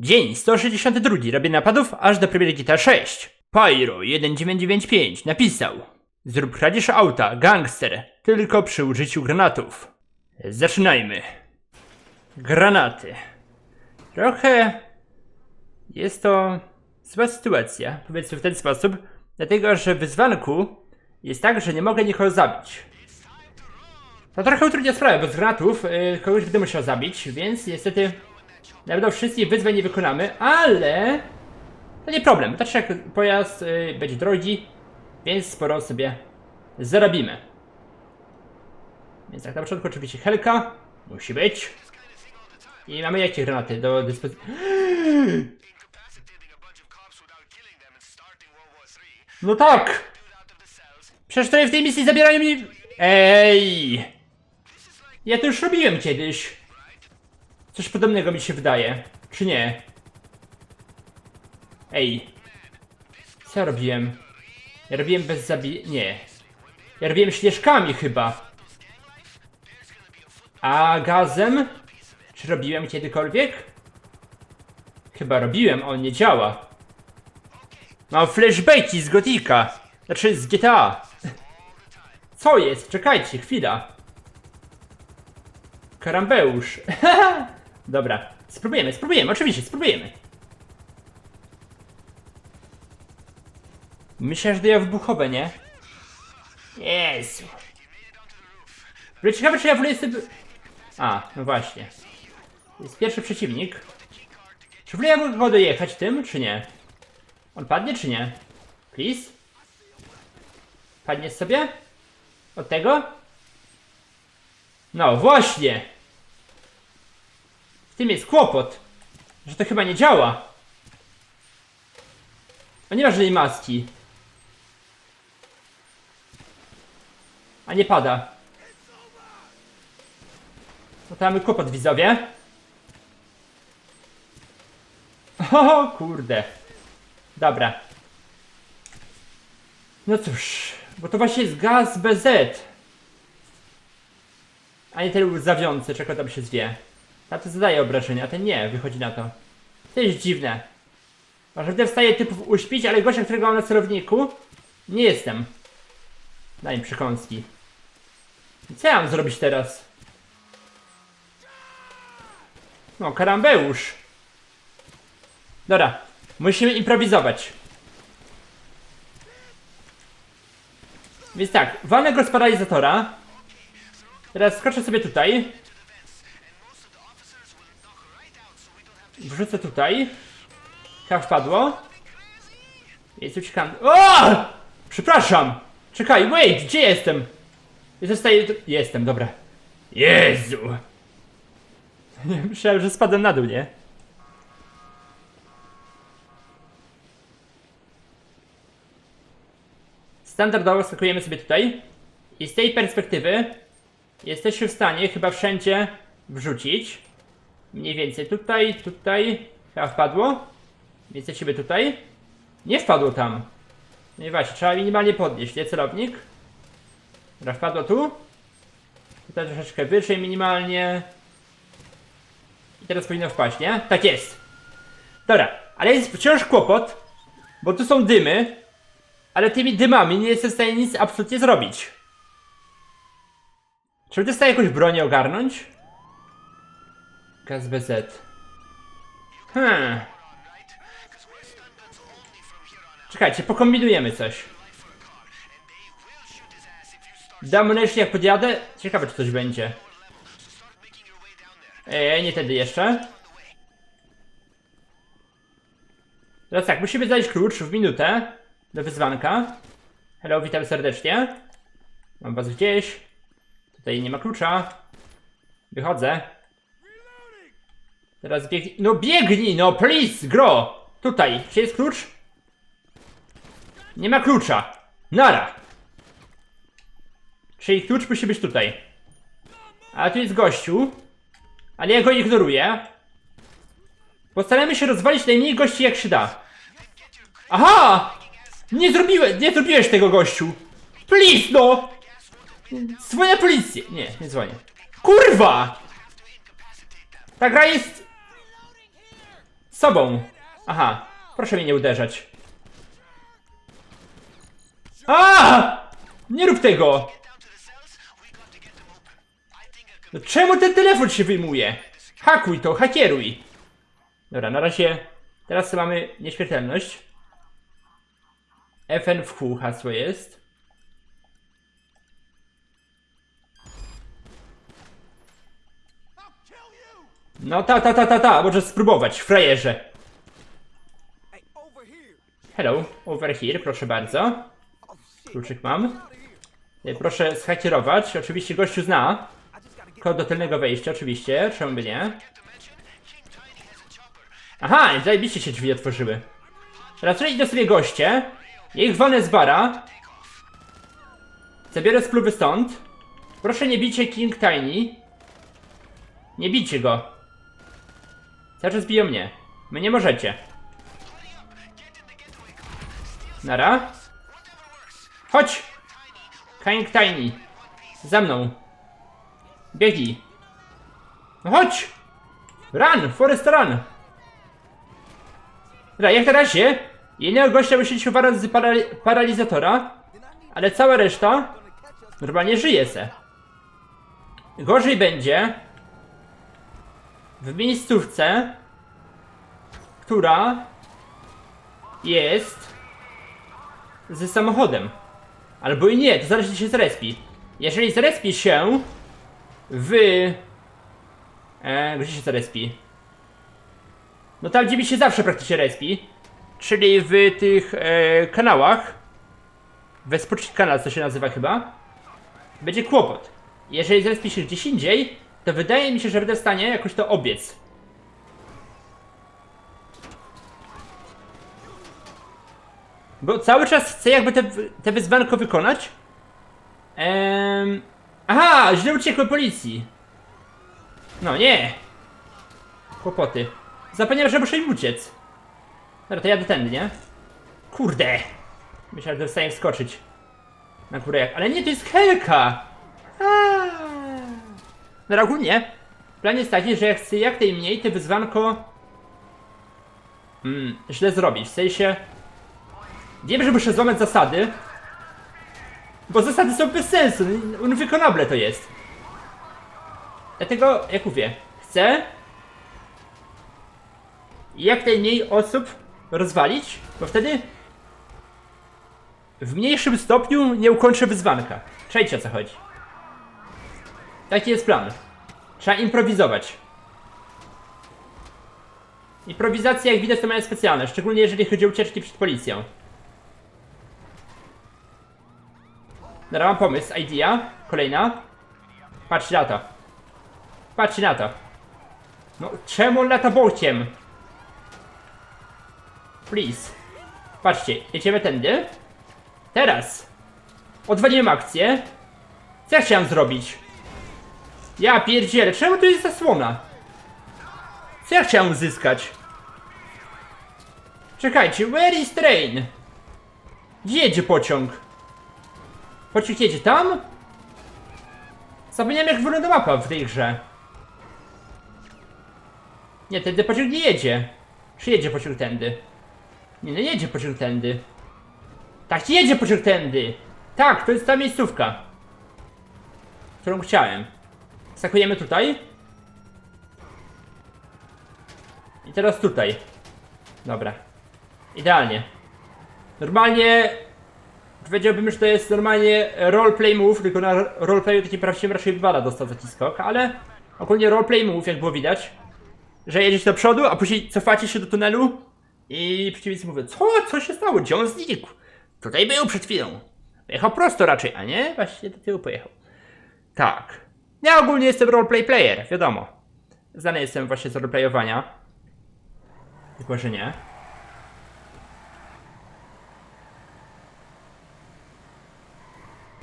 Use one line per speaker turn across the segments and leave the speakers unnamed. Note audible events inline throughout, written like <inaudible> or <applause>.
Dzień 162 robię napadów aż do premiery GTA 6. Pyro 1995 napisał Zrób kradzież auta, gangster, tylko przy użyciu granatów. Zaczynajmy. Granaty. Trochę jest to zła sytuacja, powiedzmy w ten sposób, dlatego że w wyzwanku jest tak, że nie mogę nikogo zabić. To trochę utrudnia sprawę, bo z granatów y, kogoś będę musiał zabić, więc niestety na pewno wszystkich wyzwań nie wykonamy, ale to nie problem. Tak jak pojazd y, będzie drogi, więc sporo sobie zarobimy. Więc tak na początku oczywiście helka musi być. I mamy jakie granaty do dyspozycji? <gasps> No tak! Przecież tutaj w tej misji zabierają mi... Ej! Ja to już robiłem kiedyś. Coś podobnego mi się wydaje. Czy nie? Ej. Co ja robiłem? Ja robiłem bez zabi... Nie. Ja robiłem śnieżkami chyba. A gazem? Czy robiłem kiedykolwiek? Chyba robiłem, on nie działa. Mam flashbacki z Gotika. Znaczy z GTA. <laughs> Co jest? Czekajcie, chwila. Karambeusz. <laughs> Dobra, spróbujemy, spróbujemy, oczywiście, spróbujemy. Myślę, że daję wybuchowe, nie? Jezu. Ale ciekawe, czy ja w ogóle jestem... A, no właśnie. Jest pierwszy przeciwnik. Czy w ogóle ja mogę go dojechać tym, czy nie? On padnie, czy nie? Please? Padniesz sobie? Od tego? No właśnie! Tym jest kłopot, że to chyba nie działa. A nie ma żadnej maski. A nie pada. No to mamy kłopot widzowie. O kurde. Dobra. No cóż, bo to właśnie jest gaz BZ. A nie ten łzawiący, czego tam się zwie. A to zadaje obrażenia, a ten nie, wychodzi na to. To jest dziwne. Może będę w stanie typów uśpić, ale gościa, którego mam na celowniku, nie jestem. Daj mi przekąski. Co ja mam zrobić teraz? No, karambeusz. Dobra, musimy improwizować. Więc tak, walnę go z paralizatora. Teraz skoczę sobie tutaj. Wrzucę tutaj. Chyba wpadło. Jest uciekam. O! Przepraszam! Czekaj, wait, gdzie jestem? Stanie... Jestem, dobra. Jezu! <laughs> Myślałem, że spadłem na dół, nie? Standardowo skakujemy sobie tutaj i z tej perspektywy jesteśmy w stanie chyba wszędzie wrzucić. Mniej więcej tutaj, tutaj, chyba wpadło. Więc lecimy tutaj. Nie wpadło tam. No i właśnie, trzeba minimalnie podnieść, nie celownik? Dobra, wpadło tu. Tutaj troszeczkę wyżej minimalnie. I teraz powinno wpaść, nie? Tak jest. Dobra, ale jest wciąż kłopot, bo tu są dymy, ale tymi dymami nie jestem w stanie nic absolutnie zrobić. Czy w stanie jakąś bronię ogarnąć? Gaz BZ. Hmm. Czekajcie, pokombinujemy coś. Damnation jak podjadę? Ciekawe czy coś będzie. Ej, nie tedy jeszcze. Teraz tak, musimy znaleźć klucz w minutę do wyzwanka. Hello, witam serdecznie. Mam was gdzieś. Tutaj nie ma klucza. Wychodzę. Teraz biegnij. No biegnij, no please, gro! Tutaj, czy jest klucz? Nie ma klucza. Nara. Czyli klucz musi być tutaj. A tu jest gościu. Ale ja go ignoruję. Postaramy się rozwalić najmniej gości jak się da. Aha! Nie zrobiłeś, nie zrobiłeś tego gościu. Please, no! Dzwonię policję. Nie, nie dzwonię. Kurwa! Ta gra jest Sobą. Aha, proszę mnie nie uderzać. A! Nie rób tego! No czemu ten telefon się wyjmuje? Hakuj to, hakieruj. Dobra, na razie. Teraz mamy nieśmiertelność. FN w hasło jest. No ta, ta, ta, ta, ta, możesz spróbować, frajerze. Hello, over here, proszę bardzo. Kluczyk mam. E, Proszę zhakierować, oczywiście gościu zna. Kod do tylnego wejścia, oczywiście, czemu by nie? Aha, zajebiście się drzwi otworzyły. Tutaj idą sobie goście. Ja ich wolę z bara. Zabiorę spluwy stąd. Proszę nie bicie King Tiny. Nie bijcie go. Cały czas biją mnie. My nie możecie. Nara. Chodź! King Tiny. Za mną. Biegnij. No chodź! Run! Forest run! Dobra, jak na razie jednego gościa się uważać z para paralizatora, ale cała reszta normalnie żyje se. Gorzej będzie w miejscówce, która jest z samochodem. Albo i nie, to zależy się z respi. Jeżeli zrespi się w... E, gdzie się zrespi? No tam, gdzie mi się zawsze praktycznie respi. Czyli w tych e, kanałach. Vespucci kanał, co się nazywa chyba. Będzie kłopot. Jeżeli zrespi się gdzieś indziej, to wydaje mi się, że będę w stanie jakoś to obiec. Bo cały czas chcę jakby te, te wyzwanko wykonać. Ehm... Aha, źle uciekłem policji. No nie. Kłopoty. Zapomniałem, że muszę im uciec. Dobra, to jadę tędy, nie? Kurde. Myślałem, że w stanie wskoczyć. Na górę jak... Ale nie, to jest Helka! Dobra, ogólnie plan jest taki, że ja chcę jak najmniej te wyzwanko mm, źle zrobić. W sensie wiem, że muszę złamać zasady, bo zasady są bez sensu, niewykonable to jest. Dlatego, jak mówię, chcę jak najmniej osób rozwalić, bo wtedy w mniejszym stopniu nie ukończę wyzwanka. Czajcie o co chodzi. Taki jest plan. Trzeba improwizować. Improwizacja, jak widać, to mają specjalne, szczególnie jeżeli chodzi o ucieczki przed policją. Dobra, mam pomysł, idea. Kolejna. Patrzcie na to. Patrzcie na to. No, czemu on lata bokiem? Please. Patrzcie, jedziemy tędy. Teraz. Odwaliłem akcję. Co ja chciałem zrobić? Ja pierdzielę, czemu tu jest zasłona? Co ja chciałem uzyskać? Czekajcie, where is train? Gdzie jedzie pociąg? Pociąg jedzie tam? Zapomniałem jak wygląda mapa w tej grze. Nie, tędy pociąg nie jedzie. Czy jedzie pociąg tędy? Nie, no jedzie pociąg tędy. Tak, jedzie pociąg tędy! Tak, to jest ta miejscówka. Którą chciałem. Skakujemy tutaj. I teraz tutaj. Dobra. Idealnie. Normalnie powiedziałbym, że to jest normalnie roleplay move, tylko na roleplayu takim prawdziwym raczej wywala dostał taki skok, ale ogólnie roleplay move, jak było widać, że jedziecie do przodu, a później cofacie się do tunelu i przeciwnicy mówią, co? Co się stało? Gdzie on znikł? Tutaj był przed chwilą. Pojechał prosto raczej, a nie? Właśnie do tyłu pojechał. Tak. Ja ogólnie jestem roleplay player, wiadomo. Znany jestem właśnie z roleplayowania. Tylko, że nie.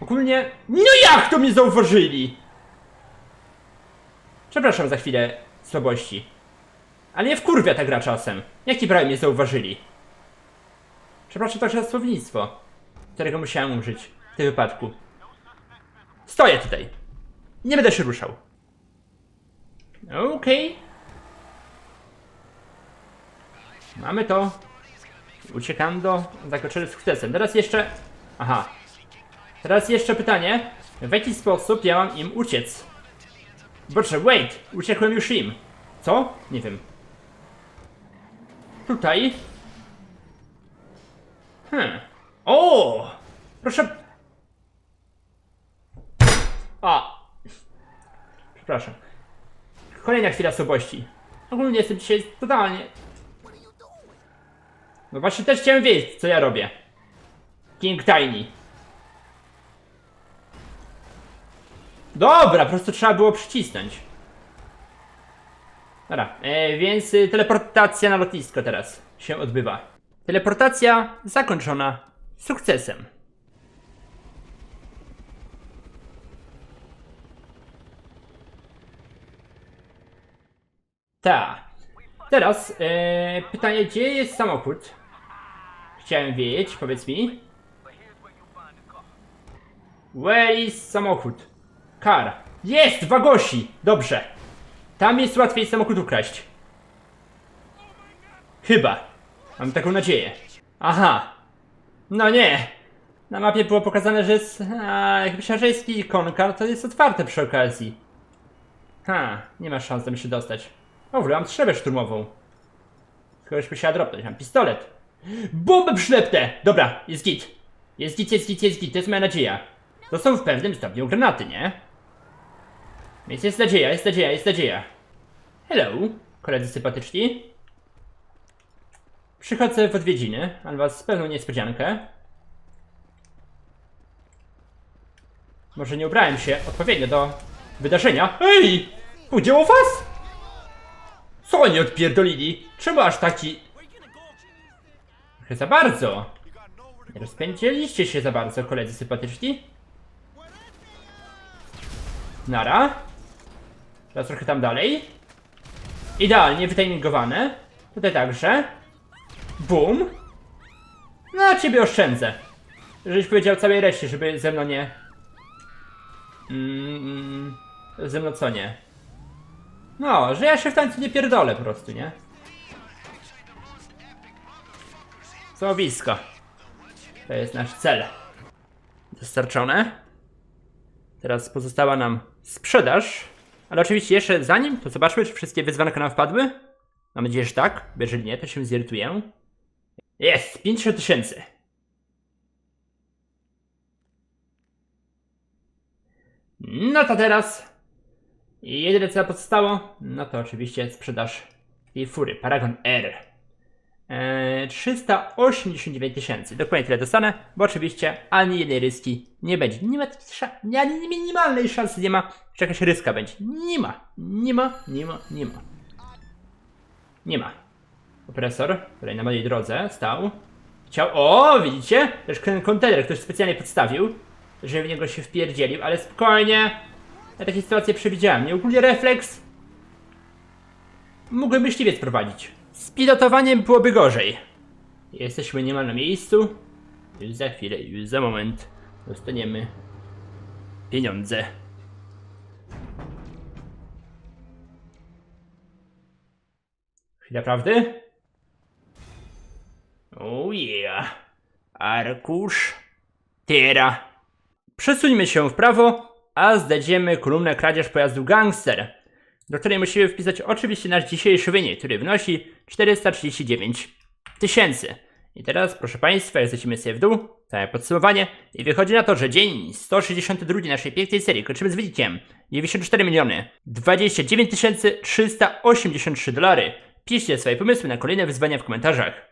Ogólnie... No jak to mnie zauważyli? Przepraszam za chwilę słabości. Ale nie wkurwia ta gra czasem. Jaki prawie mnie zauważyli? Przepraszam także za słownictwo, którego musiałem użyć w tym wypadku. Stoję tutaj. Nie będę się ruszał. Okej. Mamy to. Uciekam do zakończenia sukcesem. Teraz jeszcze... Aha. Teraz jeszcze pytanie. W jaki sposób ja mam im uciec? Boże, wait! Uciekłem już im. Co? Nie wiem. Tutaj. Hmm. O! Proszę. A. Przepraszam. Kolejna chwila słabości. Ogólnie jestem dzisiaj totalnie. No właśnie też chciałem wiedzieć, co ja robię. King Tiny. Dobra, po prostu trzeba było przycisnąć. Dobra, e, więc y, teleportacja na lotnisko teraz się odbywa. Teleportacja zakończona sukcesem. Ta. Teraz e, pytanie, gdzie jest samochód? Chciałem wiedzieć, powiedz mi. Where is samochód? Car. Jest! Wagosi! Dobrze. Tam jest łatwiej samochód ukraść. Chyba. Mam taką nadzieję. Aha. No nie. Na mapie było pokazane, że jest... A, jak myślałem, że jest to jest otwarte przy okazji. Ha, nie ma szans tam się dostać. O, w ogóle mam strzelbę szturmową. Kogoś musiała dropnąć, mam pistolet. Bombę przyleptę! Dobra, jest git. Jest git, jest git, jest git, to jest moja nadzieja. To są w pewnym stopniu granaty, nie? Więc jest nadzieja, jest nadzieja, jest nadzieja. Hello, koledzy sympatyczni. Przychodzę w odwiedziny, mam was z pewną niespodziankę. Może nie ubrałem się odpowiednio do wydarzenia. Ej! Udziało was? Co oni odpierdolili? Czemu aż taki... Trochę za bardzo. Rozpędziliście się za bardzo, koledzy sympatyczni. Nara. Teraz trochę tam dalej. Idealnie wytimingowane. Tutaj także. Bum. No, ciebie oszczędzę. Żeś powiedział całej reszcie, żeby ze mną nie... Mm, ze mną co nie? No, że ja się w tańcu nie pierdolę po prostu, nie? Złowisko. To jest nasz cel. Dostarczone. Teraz pozostała nam sprzedaż. Ale oczywiście jeszcze zanim, to zobaczmy, czy wszystkie wyzwanka nam wpadły. Mam nadzieję, że tak. Jeżeli nie, to się zirytuję. Jest! 50 tysięcy. No to teraz jedyne co pozostało, no to oczywiście sprzedaż tej fury Paragon R. Eee, 389 tysięcy. Dokładnie tyle dostanę, bo oczywiście ani jednej ryski nie będzie. Nie ma ani minimalnej szansy nie ma, że jakaś ryska będzie. Nie ma, nie ma, nie ma, nie ma. Nie ma. Opresor, który na mojej drodze stał. Chciał. O, widzicie? Też ten kontener ktoś specjalnie podstawił, żeby w niego się wpierdzielił, ale spokojnie. Ja takie sytuacje przewidziałem. Nie ogólnie refleks. Mógłby myśliwiec prowadzić. Z pilotowaniem byłoby gorzej. Jesteśmy niemal na miejscu. Już za chwilę, już za moment dostaniemy pieniądze. Chwila prawdy? Oh yeah. Arkusz. Tera. Przesuńmy się w prawo, a znajdziemy kolumnę kradzież pojazdu Gangster, do której musimy wpisać oczywiście nasz dzisiejszy wynik, który wynosi 439 tysięcy. I teraz, proszę Państwa, jak lecimy sobie w dół, całe podsumowanie i wychodzi na to, że dzień 162 naszej pięknej serii kończymy z wynikiem 94 miliony 29 383 dolary. Piszcie swoje pomysły na kolejne wyzwania w komentarzach.